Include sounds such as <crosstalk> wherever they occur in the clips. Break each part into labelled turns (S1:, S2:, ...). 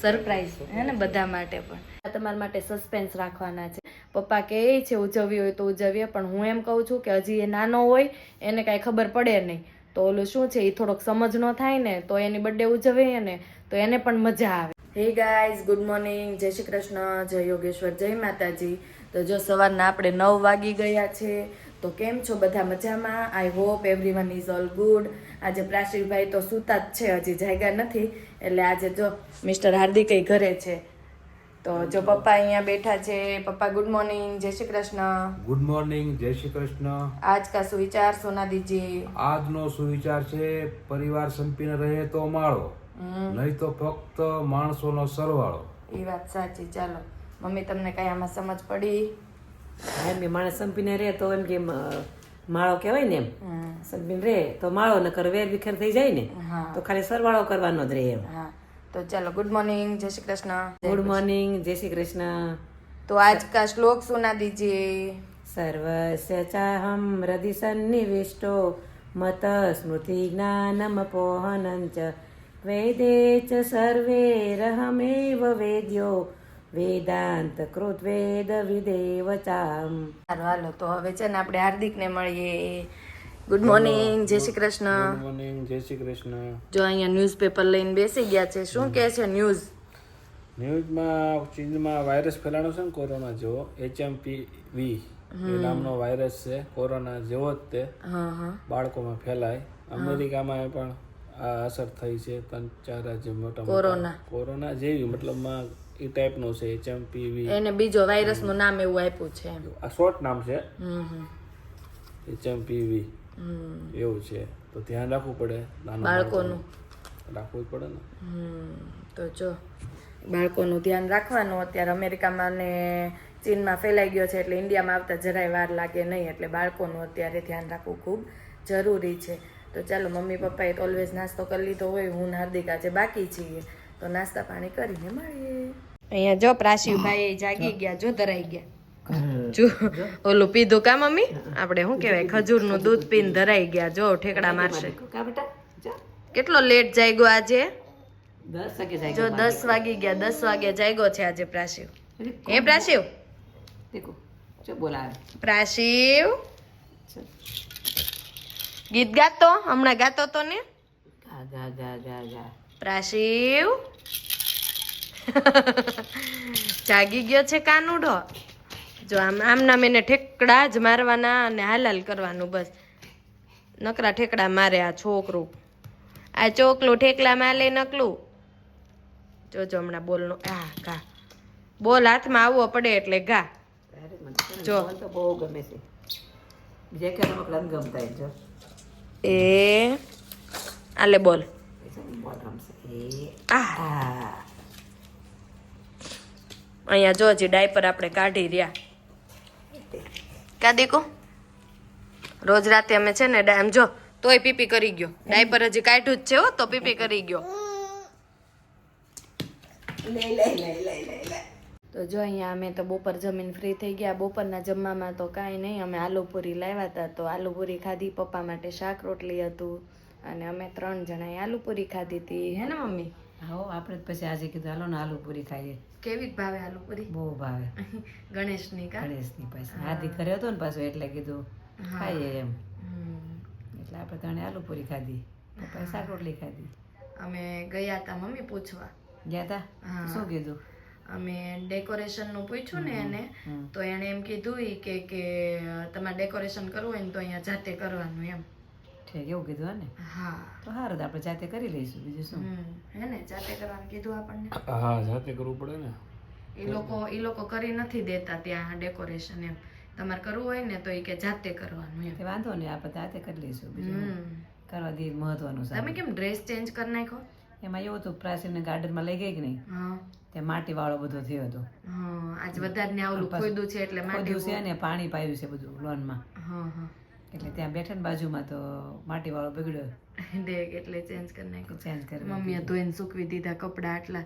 S1: Surprise હે ને? બધા માટે પણ. તમારા માટે સસ્પેન્સ રાખવાના છે. પપ્પા કહે છે ઉજવવી હોય તો ઉજવીએ. પણ હું એમ કહું છું કે હજી એ નાનો હોય એને કાંઈ ખબર પડે નહીં. તો ઓલું શું છે? એ થોડોક સમજ ન થાય ને તો એની બર્થડે ઉજવીએ ને તો એને પણ મજા આવે. હે ગાઈઝ ગુડ મોર્નિંગ જય શ્રી કૃષ્ણ. જય યોગેશ્વર. જય માતાજી. તો જો સવારના આપણે નવ વાગી ગયા છે તો કેમ છો બધા મજામાં? I hope everyone is all good આજે પ્રાશીભાઈ તો સૂતા જ છે હજી જાગ્યા નથી. એટલે આજે જો મિસ્ટર હાર્દિક ઘરે છે તો જો પપ્પા અહીંયા બેઠા છે. પપ્પા ગુડ મોર્નિંગ જય શ્રી કૃષ્ણ.
S2: ગુડ મોર્નિંગ જય શ્રી કૃષ્ણ.
S1: આજ કા સુવિચાર સોના દીજી
S2: આજનો સુવિચાર છે પરિવાર સંપીને રહે તો માળો નહીં તો ફક્ત માણસોનો સરવાળો.
S1: એ વાત સાચી ચાલો. મમ્મી તમને કઈ આમાં સમજ પડી?
S3: એમ કે માણસ સંપીને રહે તો એમ કે માળો કહેવાય ને એમ. સગબીન રે તો માળો ન વેર વિખેર થઈ જાય ને તો ખાલી સરવાળો કરવાનો જ રહે એમ.
S1: તો ચાલો ગુડ મોર્નિંગ જય શ્રી કૃષ્ણ.
S3: ગુડ મોર્નિંગ જય શ્રી કૃષ્ણ.
S1: તો આજ કા શ્લોક સુના દીજીએ
S3: સર્વસ્ય ચાહમ હૃદય સન્નિવિષ્ટો મત સ્મૃતિ જ્ઞાનમપોહનં ચ વેદે ચ સર્વે રહમેવ વેદ્યો વેદાંત કૃત વેદ વિદેવ ચામ
S1: સારું હાલો તો હવે છે ને આપણે હાર્દિકને મળીએ. ગુડ મોર્નિંગ જય શ્રી કૃષ્ણ.
S2: ગુડ મોર્નિંગ જય શ્રી કૃષ્ણ.
S1: જો અહીંયા ન્યૂઝપેપર લઈને બેસી ગયા છે શું કહે છે ન્યૂઝ
S2: ન્યૂઝમાં ચીનમાં વાયરસ ફેલાણો છે ને કોરોના જેવો એચએમપીવી નામનો વાયરસ છે કોરોના જેવો જ તે.
S1: હા હા.
S2: બાળકોમાં ફેલાય. અમેરિકામાં પણ આ અસર થઈ છે ત્રણ ચાર રાજ્ય મોટા.
S1: કોરોના.
S2: કોરોના જેવી મતલબમાં એ ટાઈપનું છે એચએમપી
S1: એને બીજો વાયરસનું નામ એવું આપ્યું છે
S2: આ શોર્ટ નામ છે?
S1: હમ હમ.
S2: એચએમપી વી
S1: હમ.
S2: એવું છે. તો ધ્યાન રાખવું પડે નાના
S1: બાળકોનું.
S2: રાખવું પડે ને.
S1: હમ, તો જો. બાળકોનું ધ્યાન રાખવાનું. અત્યારે અમેરિકામાં ને ચીનમાં ફેલાઈ ગયો છે એટલે ઇન્ડિયામાં આવતા જરાય વાર લાગે નહીં. એટલે બાળકોનું અત્યારે ધ્યાન રાખવું ખૂબ જરૂરી છે. તો ચાલો મમ્મી પપ્પાએ તો ઓલવેઝ નાસ્તો કરી લીધો હોય હું હાર્દિક આજે બાકી છીએ. તો નાસ્તા પાણી કરીને મળીએ. અહીંયા જો પ્રાસીભાઈ જાગી ગયા જો ધરાઈ ગયા. જો ઓલું પીધું કા મમ્મી? આપણે શું કહેવાય ખજૂરનું દૂધ પીને ધરાઈ ગયા. જો ઠેકડા મારશે. કેટલો લેટ જાગ્યો આજે? જો દસ વાગી ગયા દસ વાગે જાગ્યો છે આજે પ્રાશિવ. હે પ્રાશિવ?
S3: પ્રાસીવ
S1: પ્રાશિવ? ગીત ગાતો? હમણાં ગાતો તો ને? પ્રાશિવ? <laughs> જાગી ગયો છે કાનુડો. જો આમ આમ નામ એને ઠેકડા જ મારવાના અને હાલાલ કરવાનું બસ. નકરા ઠેકડા મારે આ છોકરું. આ ચોકલું ઠેકલા માલે નકલું. જોજો હમણાં બોલનો આ ઘા બોલ હાથમાં આવવો પડે એટલે
S3: ને
S1: જો.
S3: તો બહુ ગમે છે. બીજા કે ગમતા જો.
S1: એ આલે બોલ. આ. અહીંયા જો હજી ડાયપર આપણે કાઢી રહ્યા. કા દીકુ રોજ રાતે અમે છે ને એમ જો તોય પીપી કરી ગયો. ડાયપર હજી કાઢ્યું જ છે હો તો પીપી કરી ગયો.
S3: લે લે લે લે લે લે.
S1: તો જો અહીંયા અમે તો બપોર જમીન ફ્રી થઈ ગયા. બપોરના જમવામાં તો કાંઈ નહીં. અમે આલુપુરી લાવ્યા હતા તો આલુપુરી ખાધી. પપ્પા માટે શાક રોટલી હતું. અને અમે ત્રણ જણાએ આલુપુરી ખાધી હતી. હે ને મમ્મી?
S3: હા આપણે પછી આજે કીધું હાલો ને આલુ પૂરી ખાઈએ.
S1: કેવી ભાવે આલુપુરી
S3: બહુ ભાવે.
S1: ગણેશની કા?
S3: ગણેશની પાછી. હાથી કર્યો હતો ને પાછું એટલે કીધું ખાઈએ એમ. એટલે આપણે ત્રણે આલુ પૂરી ખાધી. પપ્પાએ શાક રોટલી ખાધી.
S1: અમે ગયા હતા મમ્મી પૂછવા.
S3: ગયા તા? શું કીધું?
S1: અમે ડેકોરેશનનું પૂછ્યું ને એને તો એણે એમ કીધું કે કે તમારે ડેકોરેશન કરવું હોય ને તો અહીંયા જાતે કરવાનું એમ.
S3: ઠીક એવું કીધું ને
S1: હા.
S3: તો સારું તો આપણે જાતે કરી લઈશું બીજું શું?
S1: હે ને જાતે કરવાનું કીધું આપણને.
S2: હા જાતે કરવું પડે ને.
S1: એ લોકો એ લોકો કરી નથી દેતા ત્યાં ડેકોરેશન એમ. તમારે કરવું હોય ને તો એ કે જાતે કરવાનું એમ.
S3: વાંધો નહીં આપણે જાતે કરી લઈશું બીજું કરવા દે મહત્વનું છે
S1: તમે કેમ ડ્રેસ ચેન્જ કરી નાખ્યો?
S3: એમાં એવું હતું પ્રાચીને ગાર્ડનમાં લઈ ગઈ કે નહીં?
S1: હા.
S3: તે માટી વાળો બધો થયો હતો.
S1: હા આજ વધારે ને આવું ખોદ્યું છે એટલે માટી
S3: છે ને પાણી પાયું છે બધું લોનમાં.
S1: હા હા.
S3: એટલે ત્યાં બેઠા ને બાજુમાં તો માટી વાળો બગડ્યો.
S1: ડેક એટલે ચેન્જ કરી નાખ્યો.
S3: ચેન્જ કરી
S1: મમ્મીએ ધોઈને સૂકવી દીધા કપડા આટલા.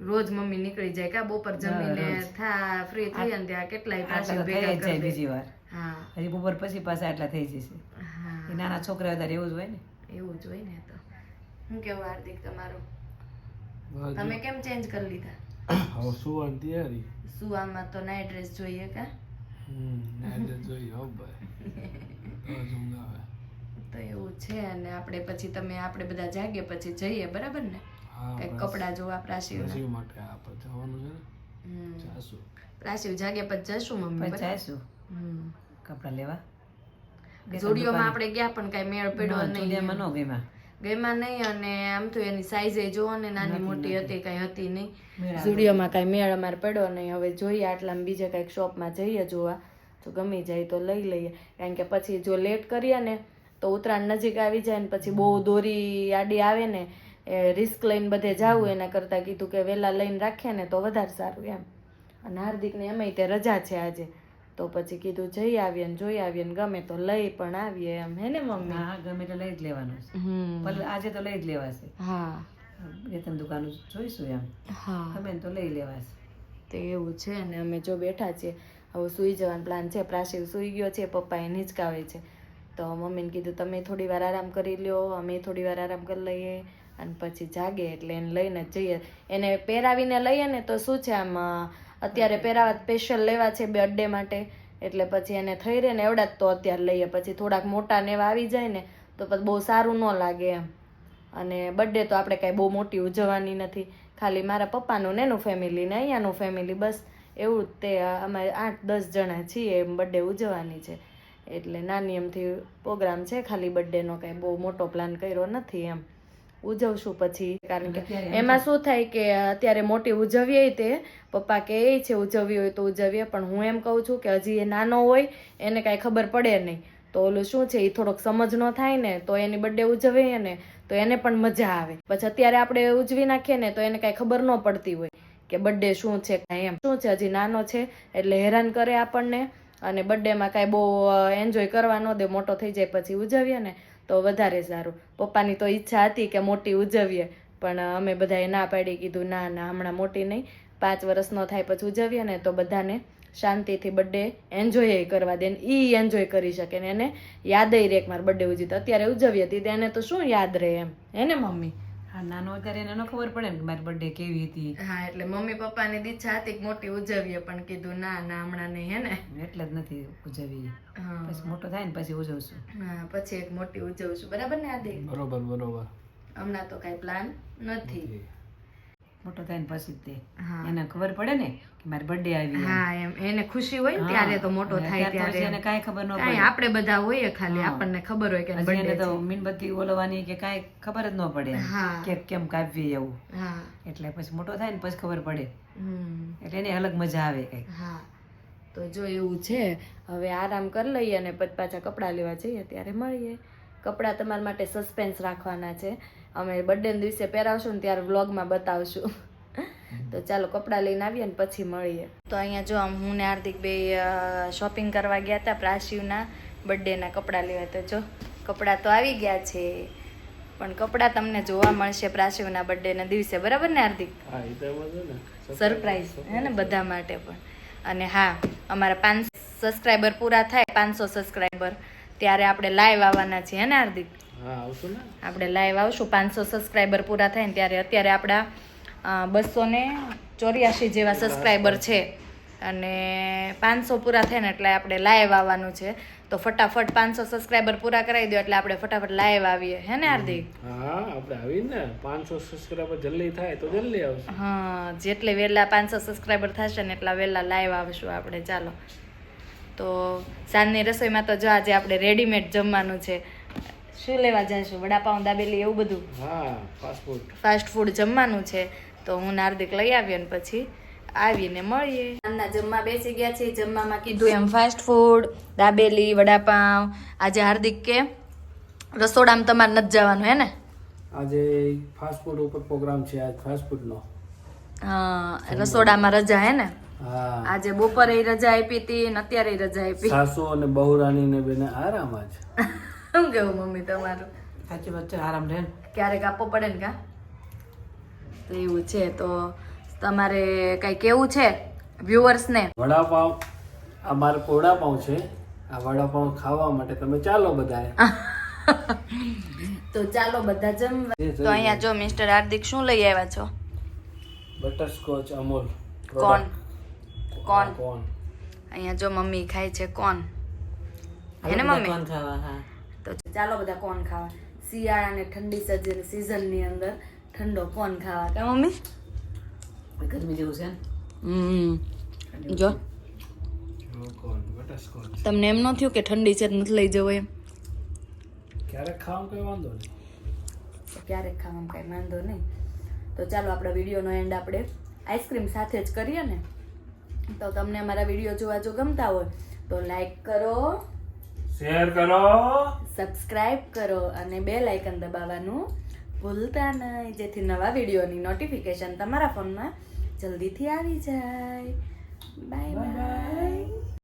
S1: રોજ મમ્મી નીકળી જાય કા બપોર જમીને થા ફ્રી થઈ અને ત્યાં કેટલાય પાછી ભેગા
S3: જાય બીજી વાર.
S1: હા.
S3: હજી બપોર પછી પાછા આટલા થઈ જશે.
S1: હા.
S3: નાના છોકરા વધારે એવું જ હોય ને.
S1: એવું જ હોય ને તો. હું કેવું હાર્દિક તમારું? તમે કેમ ચેન્જ કરી લીધા?
S2: હવે સુવાની તૈયારી.
S1: સુવામાં તો નાઇટ ડ્રેસ જોઈએ કા? <laughs> તો એવું છે અને આપણે પછી તમે આપણે બધા જાગીએ પછી જઈએ બરાબર ને? કઈ કપડા જોવા પ્રાશિવના
S2: માટે આપણે જવાનું છે ને?
S1: હમ.
S2: જાશું.
S1: પ્રાશિવ જાગ્યા પછી જશું મમ્મી હમ.
S3: કપડાં લેવા?
S1: જોડીઓમાં આપણે ગયા પણ કઈ મેળ પડ્યો નહીં
S3: ચૂડિયામાં નો ગઈમાં
S1: નહીં અને આમ તો એની સાઈઝ જોવો ને નાની મોટી હતી કઈ હતી નહીં. સ્ટુડિયોમાં કાંઈ મેળ અમારે પડ્યો નહીં. હવે જોઈએ આટલામાં બીજા કંઈક શોપમાં જઈએ જોવા. તો ગમી જાય તો લઈ લઈએ. કારણ કે પછી જો લેટ કરીએ ને તો ઉત્તરાયણ નજીક આવી જાય ને પછી બહુ દોરી આડી આવે ને એ રિસ્ક લઈને બધે જાવું. એના કરતાં કીધું કે વહેલા લઈને રાખીએ ને તો વધારે સારું એમ. અને હાર્દિકને એમાંય તે રજા છે આજે. તો પછી કીધું જઈ આવીએ ને જોઈ આવીએ ને ગમે તો લઈ પણ આવીએ એમ હે ને મમ્મી?
S3: હા ગમે તો લઈ જ લેવાનું છે. આજે તો લઈ જ લેવાશે.
S1: હા.
S3: વેતન દુકાનું જોઈશું એમ.
S1: હા.
S3: ગમે તો લઈ લેવાશે.
S1: તે એવું છે અને અમે જો બેઠા છીએ. હવે સૂઈ જવાનો પ્લાન છે. પ્રાસીવ સૂઈ ગયો છે પપ્પા એ હિંચકાવે છે. તો મમ્મીને કીધું તમે થોડી વાર આરામ કરી લ્યો અમે થોડી વાર આરામ કરી લઈએ. અને પછી જાગે એટલે એને લઈને જઈએ. એને પહેરાવીને લઈએ ને તો શું છે આમ અત્યારે પહેરાવા સ્પેશિયલ લેવા છે બર્થડે માટે. એટલે પછી એને થઈ રહે ને એવડા જ તો અત્યારે લઈએ. પછી થોડાક મોટા ને એવા આવી જાય ને, તો પછી બહુ સારું ન લાગે એમ. અને બર્થડે તો આપણે કાંઈ બહુ મોટી ઉજવવાની નથી. ખાલી મારા પપ્પાનું ને એનું ફેમિલી ને અહીંયાનું ફેમિલી બસ. એવું જ તે અમે આઠ દસ જણા છીએ એમ બર્થડે ઉજવવાની છે. એટલે નાની એમથી પ્રોગ્રામ છે, ખાલી બર્થડેનો કાંઈ બહુ મોટો પ્લાન કર્યો નથી એમ. ઉજવશું પછી કારણ કે એમાં શું થાય કે અત્યારે મોટી ઉજવીએ તે પપ્પા કે એ છે ઉજવવી હોય તો ઉજવીએ પણ હું એમ કહું છું કે હજી એ નાનો હોય એને કાંઈ ખબર પડે નહીં. તો ઓલું શું છે એ થોડોક સમજ ન થાય ને તો એની બર્થડે ઉજવીએ ને તો એને પણ મજા આવે. પછી અત્યારે આપણે ઉજવી નાખીએ ને તો એને કાંઈ ખબર ન પડતી હોય કે બર્થડે શું છે કાંઈ એમ. શું છે હજી નાનો છે એટલે હેરાન કરે આપણને. અને બર્થડેમાં કાંઈ બહુ એન્જોય કરવા ન દે મોટો થઈ જાય પછી ઉજવીએ ને તો વધારે સારું. પપ્પાની તો ઈચ્છા હતી કે મોટી ઉજવીએ, પણ અમે બધાએ ના પાડી કીધું, ના ના, હમણાં મોટી નહીં. પાંચ વર્ષનો થાય પછી ઉજવીએ ને તો બધાને શાંતિથી બર્થડે એન્જોય કરવા દે ને ઈ એન્જોય કરી શકે ને એને યાદ રે એક મારે બર્થડે ઉજવી તો અત્યારે ઉજવીએ હતી એને તો શું યાદ રહે એમ. હે ને મમ્મી?
S3: હા નાનો હોય ત્યારે એને ન ખબર પડે ને કે મારી બર્થડે કેવી હતી.
S1: હા એટલે મમ્મી પપ્પાની દીચ્છા હતી કે મોટી ઉજવીએ પણ કીધું ના ના હમણાં નહીં હે ને?
S3: એટલે જ નથી ઉજવી
S1: હા.
S3: પછી મોટો થાય ને પછી ઉજવશું.
S1: હા પછી એક મોટી ઉજવશું. બરાબર ને આદિ?
S2: બરોબર બરોબર.
S1: હમણાં તો કાંઈ પ્લાન નથી.
S3: મોટો થાય પછી તે. એને ખબર પડે ને કે મારી બર્થડે આવી
S1: હા એમ એને ખુશી હોય ને ત્યારે તો મોટો થાય
S3: ત્યારે. એને કાંઈ ખબર ન પડે.
S1: આપણે બધા હોઈએ ખાલી આપણને ખબર હોય કે
S3: બર્થડે તો મીણબત્તી ઓલવાની કે કાંઈ ખબર જ ન પડે કે કેમ કાપવી એવું.
S1: હા.
S3: એટલે પછી મોટો થાય ને પછી ખબર પડે. એટલે એને અલગ મજા આવે કઈ.
S1: હા. તો જો એવું છે હવે આરામ કરી લઈએ અને પછી પાછા કપડાં લેવા જઈએ ત્યારે મળીએ. કપડાં તમારા માટે સસ્પેન્સ રાખવાના છે. અમે બર્થડેના દિવસે પહેરાવશું ને ત્યારે વ્લોગમાં બતાવશું. તો ચાલો કપડાં લઈને આવીએ ને પછી મળીએ. તો અહીંયા જો આમ હું ને હાર્દિક બે શોપિંગ કરવા ગયા હતા પ્રાશિવના બર્થડેના કપડાં લેવા. તો જો કપડાં તો આવી ગયા છે. પણ કપડાં તમને જોવા મળશે પ્રાશિવના બર્થડેના દિવસે. બરાબર ને હાર્દિક?
S2: હા એ તો એમ જ ને.
S1: સરપ્રાઈઝ હે ને બધા માટે પણ. અને હા અમારા પાંચ સબસ્ક્રાઈબર પૂરા થાય પાંચસો સબસ્ક્રાઈબર ત્યારે આપણે લાઈવ આવવાના છીએ ને હાર્દિક?
S2: હા આવશું ને?
S1: આપણે લાઈવ આવશું. પાંચસો સબસ્ક્રાઈબર પૂરા થાય ને ત્યારે અત્યારે આપણા બસો ને ચોર્યાસી જેવા સબસ્ક્રાઈબર છે. અને પાંચસો પૂરા થાય ને એટલે આપણે લાઈવ આવવાનું છે. તો ફટાફટ પાંચસો સબસ્ક્રાઈબર પૂરા કરાવી દો એટલે આપણે ફટાફટ લાઈવ આવીએ. હે ને હાર્દિક?
S2: હા આપણે આવીને ને. પાંચસો સબસ્ક્રાઈબર જલ્દી થાય તો જલ્દી આવશે.
S1: હા જેટલે વહેલા પાંચસો સબસ્ક્રાઈબર થશે ને એટલા વહેલા લાઈવ આવશું આપણે. ચાલો. તો સાંજની રસોઈમાં તો જો આજે આપણે રેડીમેડ જમવાનું છે. શું લેવા જઈશું વડાપાઉં દાબેલી એવું બધું?
S2: હા ફાસ્ટફૂડ
S1: ફાસ્ટ ફૂડ જમવાનું છે. તો હું નાર્દિક લઈ આવીએ ને પછી આવીને મળીએ. સાંજના જમવા બેસી ગયા છીએ. જમવામાં કીધું એમ ફાસ્ટ ફૂડ દાબેલી વડાપાઉં. આજે હાર્દિક કે રસોડામાં તમારે નથી જવાનું હે ને?
S2: આજે ફાસ્ટફૂડ ઉપર પ્રોગ્રામ છે. આજ ફાસ્ટફૂડનો
S1: હા રસોડામાં રજા હે ને? આજે બપોરે રજા આપી હતી ને અત્યારે રજા આપી.
S2: સાસુ અને બહુરાની ને બેને આરામ જ.
S1: શું કેવું મમ્મી તમારું?
S3: સાચી વાત છે આરામ રહે
S1: ક્યારેક આપવો પડે ને કા? તો એવું છે તો તમારે કઈ કેવું છે વ્યુઅર્સ ને
S2: વડાપાઉં આ મારે વડાપાઉં છે. આ વડાપાવ ખાવા માટે તમે ચાલો બધાએ.
S1: તો ચાલો બધા જમવા. તો અહીંયા જો મિસ્ટર હાર્દિક શું લઈ આવ્યા છો?
S2: બટરસ્કોચ અમૂલ
S1: કોણ કોણ
S2: કોન?
S1: અહીંયા જો મમ્મી ખાય છે કોન. હે ને મમ્મી?
S3: કોન ખાવા હા.
S1: તો ચાલો બધા કોન ખાવા. શિયાળા અને ઠંડી સજન સિઝનની અંદર ઠંડો કોન ખાવા. કે મમ્મી?
S3: ગરમી જેવું છે
S1: હમ. જો. તમને એમ ન થયું કે ઠંડી છે નથી લઈ જવું એમ?
S2: ક્યારેક ખાવાનું કઈ વાંધો નહીં.
S1: ક્યારેક ખાવામાં કઈ વાંધો નહીં. તો ચાલો આપણા વિડીયોનો એન્ડ આપણે આઈસ્ક્રીમ સાથે જ કરીએ ને? તો તમને અમારા વીડિયો જોવા જો ગમતા હોય તો લાઈક કરો
S2: શેર કરો.
S1: સબસ્ક્રાઇબ કરો અને બે લાઇકન દબાવવાનું ભૂલતા નહીં. જેથી નવા વિડીયોની નોટિફિકેશન તમારા ફોનમાં જલ્દીથી આવી જાય. Bye bye